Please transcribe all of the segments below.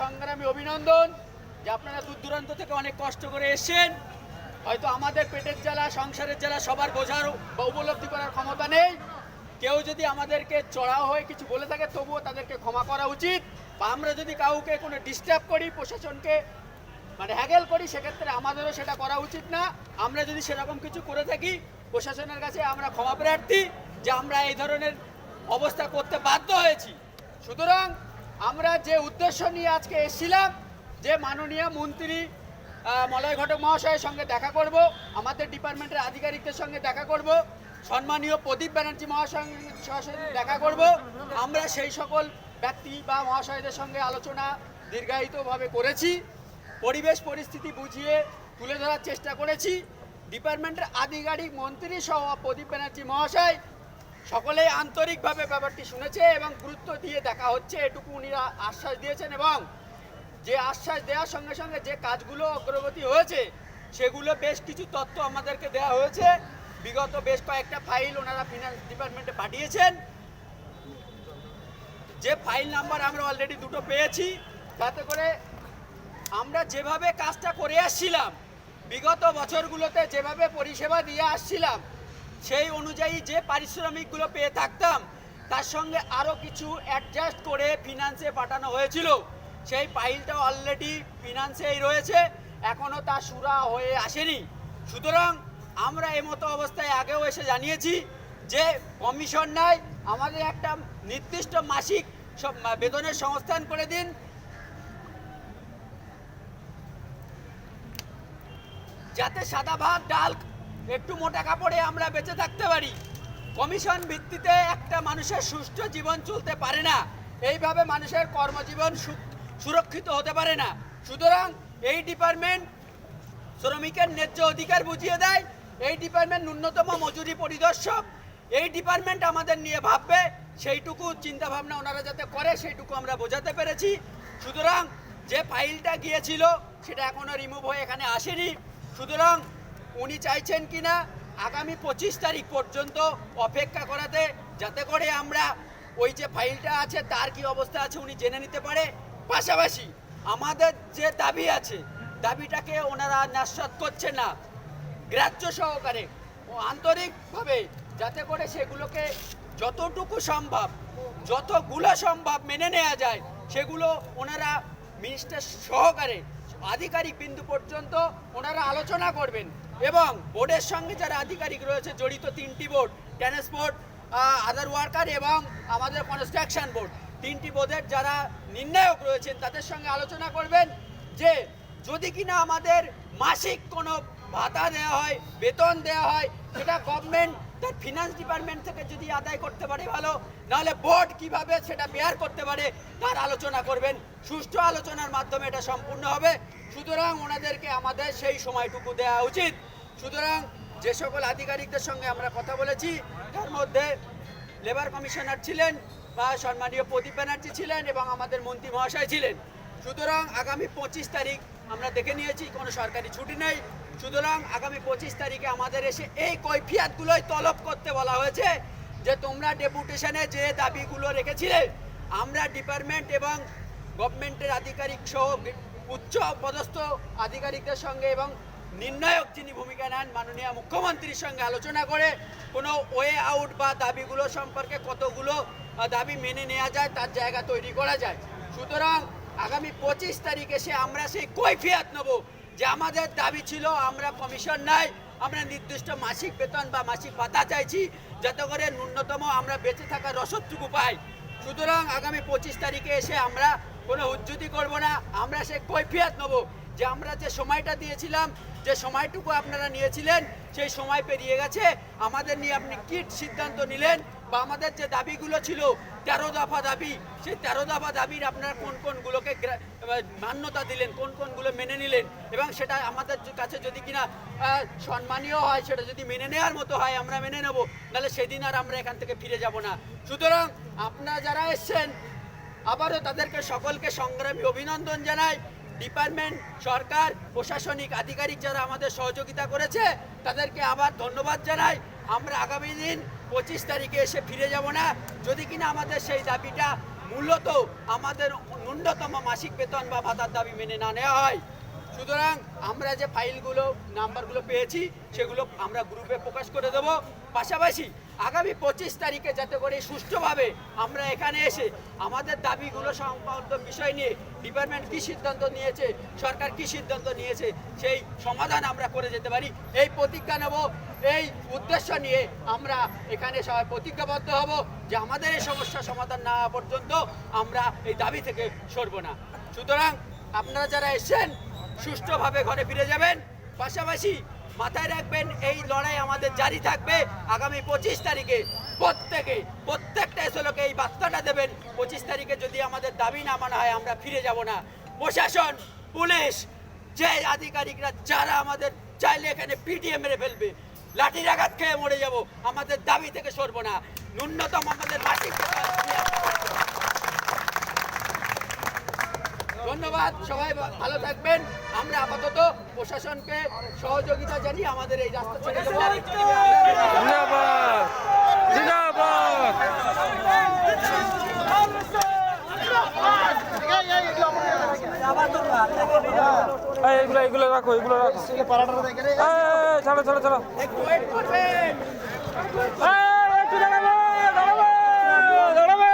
সংগ্রামী অভিনন্দন যে আপনারা দূর দূরান্ত থেকে অনেক কষ্ট করে এসেছেন। হয়তো আমাদের পেটের জ্বালা, সংসারের জ্বালা সবার বোঝার বা উপলব্ধি করার ক্ষমতা নেই। কেউ যদি আমাদেরকে চড়া হয়ে কিছু বলে থাকে, তবুও তাদেরকে ক্ষমা করা উচিত। বা আমরা যদি কাউকে কোনো ডিস্টার্ব করি, প্রশাসনকে মানে হ্যাগেল করি, সেক্ষেত্রে আমাদেরও সেটা করা উচিত না। আমরা যদি সেরকম কিছু করে থাকি, প্রশাসনের কাছে আমরা ক্ষমা প্রার্থী যে আমরা এই ধরনের অবস্থা করতে বাধ্য হয়েছি। সুতরাং আমরা যে উদ্দেশ্য নিয়ে আজকে এসেছিলাম, যে মাননীয় মন্ত্রী মলয় ঘটক মহাশয়ের সঙ্গে দেখা করব, আমাদের ডিপার্টমেন্টের আধিকারিকদের সঙ্গে দেখা করব, সম্মানীয় প্রদীপ ব্যানার্জি মহাশয়ের সঙ্গে দেখা করব, আমরা সেই সকল ব্যক্তি বা মহাশয়দের সঙ্গে আলোচনা দীর্ঘায়িতভাবে করেছি, পরিবেশ পরিস্থিতি বুঝিয়ে তুলে ধরার চেষ্টা করেছি। ডিপার্টমেন্টের আধিকারিক মন্ত্রী সহ প্রদীপ ব্যানার্জি মহাশয় সকলেই আন্তরিকভাবে ব্যাপারটি শুনেছে এবং গুরুত্ব দিয়ে দেখা হচ্ছে, এটুকু উনিরা আশ্বাস দিয়েছেন এবং যে আশ্বাস দেওয়ার সঙ্গে সঙ্গে যে কাজগুলো অগ্রগতি হয়েছে, সেগুলো বেশ কিছু তথ্য আমাদেরকে দেওয়া হয়েছে। বিগত বেশ কয়েকটা ফাইল ওনারা ফিনান্স ডিপার্টমেন্টে পাঠিয়েছেন। যে ফাইল নাম্বার আমরা অলরেডি দুটো পেয়েছি, যাতে করে আমরা যেভাবে কাজটা করে আসছিলাম, বিগত বছরগুলোতে যেভাবে পরিষেবা দিয়ে আসছিলাম সেই অনুযায়ী যে পারিশ্রমিকগুলো পেয়ে থাকতাম, তার সঙ্গে আরও কিছু অ্যাডজাস্ট করে ফিনান্সে পাঠানো হয়েছিল। সেই ফাইলটা অলরেডি ফিনান্সেই রয়েছে এখনও তা সুরা হয়ে আসেনি। সুতরাং আমরা এই মতো অবস্থায় আগেও এসে জানিয়েছি যে কমিশন নাই, আমাদের একটা নির্দিষ্ট মাসিক বেতনের সংস্থান করে দিন। যাতে সাদা ভাত, ডাল একটু মোটা কাপড়ে আমরা বেঁচে থাকতে পারি। কমিশন ভিত্তিতে একটা মানুষের সুষ্ঠু জীবন চলতে পারে না। এইভাবে মানুষের কর্মজীবন সুরক্ষিত হতে পারে না। সুতরাং এই ডিপার্টমেন্ট শ্রমিকের ন্যায্য অধিকার বুঝিয়ে দেয়। এই ডিপার্টমেন্ট ন্যূনতম মজুরি পরিদর্শক। এই ডিপার্টমেন্ট আমাদের নিয়ে ভাববে। সেইটুকু চিন্তাভাবনা ওনারা যাতে করে, সেইটুকু আমরা বোঝাতে পেরেছি। সুতরাং যে ফাইলটা গিয়েছিল, সেটা এখনও রিমুভ হয়ে এখানে আসেনি। সুতরাং উনি চাইছেন কিনা আগামী পঁচিশ তারিখ পর্যন্ত অপেক্ষা করাতে, যাতে করে আমরা ওই যে ফাইলটা আছে, তার কি অবস্থা আছে উনি জেনে নিতে পারে। পাশাপাশি আমাদের যে দাবি আছে, দাবিটাকে ওনারা নাস্বাদ করছে না, গ্রাহ্য সহকারে ও আন্তরিকভাবে, যাতে করে সেগুলোকে যতটুকু সম্ভব, যতগুলো সম্ভব মেনে নেওয়া যায়, সেগুলো ওনারা মিনিস্টার সহকারে আধিকারিক বিন্দু পর্যন্ত ওনারা আলোচনা করবেন। এবং বোর্ডের সঙ্গে যারা আধিকারিক রয়েছে, জড়িত তিনটি বোর্ড ট্রান্সপোর্ট আদার ওয়ার্কার এবং আমাদের কনস্ট্রাকশন বোর্ড। তিনটি বোর্ডের যারা নির্ণায়ক রয়েছেন, তাদের সঙ্গে আলোচনা করবেন যে, যদি কিনা আমাদের মাসিক কোনো ভাতা দেওয়া হয়, বেতন দেওয়া হয়, সেটা গভর্নমেন্ট তার ফিনান্স ডিপার্টমেন্ট থেকে যদি আদায় করতে পারে ভালো, নাহলে বোর্ড কীভাবে সেটা বেয়ার করতে পারে, তার আলোচনা করবেন। সুষ্ঠু আলোচনার মাধ্যমে এটা সম্পূর্ণ হবে। সুতরাং ওনাদেরকে আমাদের সেই সময়টুকু দেওয়া উচিত। সুতরাং যে সকল আধিকারিকদের সঙ্গে আমরা কথা বলেছি, তার মধ্যে লেবার কমিশনার ছিলেন বা সম্মানীয় প্রদীপ ব্যানার্জি ছিলেন এবং আমাদের মন্ত্রী মহাশয় ছিলেন। সুতরাং আগামী পঁচিশ তারিখ আমরা দেখে নিয়েছি, কোনো সরকারি ছুটি নেই। সুতরাং আগামী পঁচিশ তারিখে আমাদের এসে এই কৈফিয়াতগুলোই তলব করতে বলা হয়েছে যে তোমরা ডেপুটেশনে যে দাবিগুলো রেখেছিলে, আমরা ডিপার্টমেন্ট এবং গভর্নমেন্টের আধিকারিক সহ উচ্চ পদস্থ আধিকারিকদের সঙ্গে এবং নির্ণায়ক যিনি ভূমিকা নেন, মাননীয় মুখ্যমন্ত্রীর সঙ্গে আলোচনা করে কোনো ওয়ে আউট বা দাবিগুলো সম্পর্কে কতগুলো দাবি মেনে নেওয়া যায়, তার জায়গা তৈরি করা যায়। সুতরাং আগামী পঁচিশ তারিখ এসে আমরা সেই কৈফিয়াত নেব যে আমাদের দাবি ছিল, আমরা কমিশন নাই, আমরা নির্দিষ্ট মাসিক বেতন বা মাসিক ভাতা চাইছি, যাতে করে ন্যূনতম আমরা বেঁচে থাকার রসদটুকু পাই। সুতরাং আগামী পঁচিশ তারিখে এসে আমরা কোনো উজ্জুতি করব না, আমরা সে কৈফিয়াত নেব। যে আমরা যে সময়টা দিয়েছিলাম, যে সময়টুকু আপনারা নিয়েছিলেন, সেই সময় পেরিয়ে গেছে। আমাদের নিয়ে আপনি কি সিদ্ধান্ত নিলেন? বা আমাদের যে দাবিগুলো ছিল, তেরো দফা দাবি, সেই তেরো দফা দাবির আপনারা কোন কোনগুলোকে মান্যতা দিলেন, কোন কোনগুলো মেনে নিলেন? এবং সেটা আমাদের কাছে যদি কিনা সম্মানীয় হয়, সেটা যদি মেনে নেওয়ার মতো হয়, আমরা মেনে নেব। নাহলে সেদিন আর আমরা এখান থেকে ফিরে যাব না। সুতরাং আপনারা যারা এসছেন, আবারও তাদেরকে সকলকে সংগ্রামী অভিনন্দন জানাই। ডিপার্টমেন্ট, সরকার, প্রশাসনিক, আধিকারিক যারা আমাদের সহযোগিতা করেছে, তাদেরকে আবার ধন্যবাদ জানাই। আমরা আগামী দিন পঁচিশ তারিখে এসে ফিরে যাব না। যদি কিনা আমাদের সেই দাবিটা মূলত আমাদের ন্যূনতম মাসিক বেতন বা ভাতার দাবি মেনে না নেওয়া হয় সুতরাং আমরা যে ফাইলগুলো, নাম্বারগুলো পেয়েছি, সেগুলো আমরা গ্রুপে প্রকাশ করে দেব। পাশাপাশি আগামী পঁচিশ তারিখে যাতে করে সুষ্ঠুভাবে আমরা এখানে এসে আমাদের দাবিগুলো সংক্রান্ত বিষয় নিয়ে ডিপার্টমেন্ট কী সিদ্ধান্ত নিয়েছে, সরকার কী সিদ্ধান্ত নিয়েছে, সেই সমাধান আমরা করে যেতে পারি। এই প্রতিজ্ঞা নেব, এই উদ্দেশ্য নিয়ে আমরা এখানে সবাই প্রতিজ্ঞাবদ্ধ হব যে আমাদের এই সমস্যা সমাধান না পর্যন্ত আমরা এই দাবি থেকে সরব না। সুতরাং আপনারা যারা এসেছেন সুষ্ঠুভাবে ঘরে ফিরে যাবেন। পাশাপাশি মাথায় রাখবেন, এই লড়াই আমাদের জারি থাকবে আগামী পঁচিশ তারিখে। প্রত্যেকে, প্রত্যেকটা এসলোকে এই বার্তাটা দেবেন, পঁচিশ তারিখে যদি আমাদের দাবি না মানা হয়, আমরা ফিরে যাব না। প্রশাসন, পুলিশ, যে আধিকারিকরা, যারা আমাদের চাইলে এখানে পিটিএ মেরে ফেলবে। লাঠির আঘাত খেয়ে মরে যাব। আমাদের দাবি থেকে সরবো না। ন্যূনতম আমাদের মাসিক বেতন দিয়ে ধন্যবাদ। সবাই ভালো থাকবেন। আমরা আপাতত প্রশাসনকে সহযোগিতা জানিয়ে আমাদের এই রাস্তা ছেড়ে দেবো। এগুলো এগুলো রাখো এগুলো রাখো। ছাড়ো ছাড়ো একটু ওয়েট করবেন এই, একটু দাঁড়াবে দাঁড়াবে দাঁড়াবে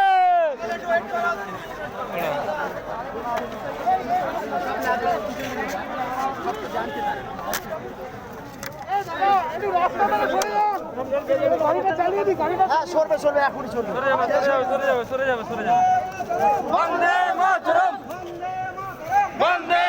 হ্যাঁ সরবে সরবে এখনই সরবে। সরে যাবে সরে যাবে সরে যাবে। বন্দে মাতরম। বন্দে